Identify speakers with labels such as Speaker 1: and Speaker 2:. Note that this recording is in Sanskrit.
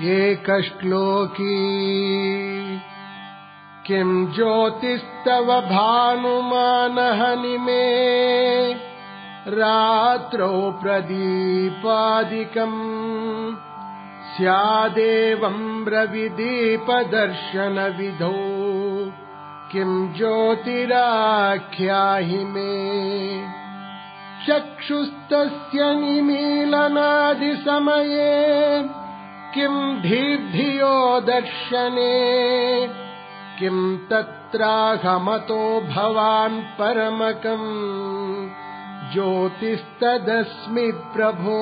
Speaker 1: एकश्लोकी। किम् ज्योतिस्तव भानुमानहनिमे रात्रौ प्रदीपादिकम्। स्यादेवम् रविदीपदर्शनविधौ। किम् ज्योतिराख्याहि मे? चक्षुस्तस्य निमीलनादिसमये किम् धीर्धियो दर्शने? किम् तत्राहमतो भवान् परमकम्? ज्योतिस्तदस्मि प्रभो